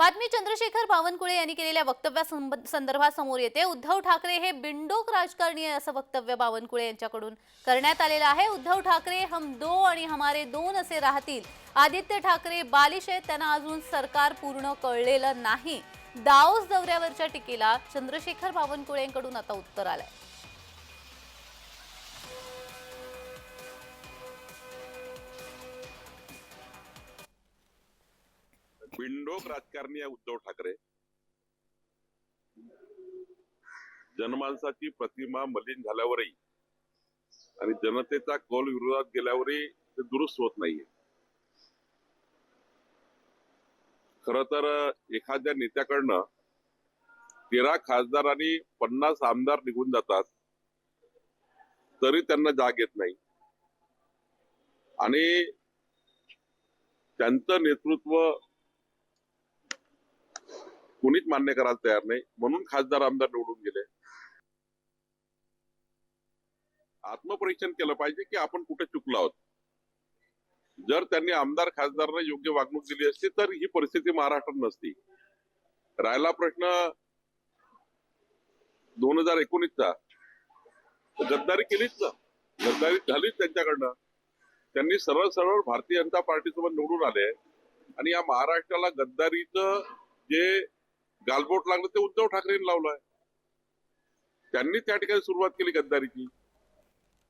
बातमी चंद्रशेखर बावनकुळे यांनी केलेल्या वक्तव्या संदर्भात समोर येते. उद्धव ठाकरे हे बिंडोक राजकारणी आहे असं वक्तव्य बावनकुळे यांच्याकडून करण्यात आलेलं आहे. उद्धव ठाकरे हम दो आणि हमारे दोन असे राहतील. आदित्य ठाकरे बालिश आहेत त्यांना अजून सरकार पूर्ण कळलेलं नाही. दाऊस दौऱ्यावरच्या टीकेला चंद्रशेखर बावनकुळेंकडून आता उत्तर आलंय. बिंडोक राजकारणी आहे उद्धव ठाकरे. जनमानसाची प्रतिमा मलिन झाल्यावरही आणि जनतेचा कौल विरोधात गेल्यावरही ते दुरुस्त होत नाहीये. खर तर एखाद्या नेत्याकडनं तेरा खासदार आणि पन्नास आमदार निघून जातात तरी त्यांना जाग येत नाही. आणि त्यांचं नेतृत्व कोणीच मान्य करायला तयार नाही. म्हणून खासदार आमदार निवडून गेले. आत्मपरीक्षण केलं पाहिजे की आपण कुठे चुकलो आहोत. जर त्यांनी आमदार खासदारांना योग्य वागणूक दिली असती तर ही परिस्थिती महाराष्ट्रात नसती. राहिला प्रश्न दोन हजार एकोणीसचा. तर गद्दारी केलीच ना. गद्दारी झालीच त्यांच्याकडनं. त्यांनी सरळ सरळ भारतीय जनता पार्टीसोबत निवडून आले. आणि या महाराष्ट्राला गद्दारीचं जे गालबोट लागलं ते उद्धव ठाकरेंनी लावलंय त्यांनी त्या ठिकाणी सुरुवात केली गद्दारीची.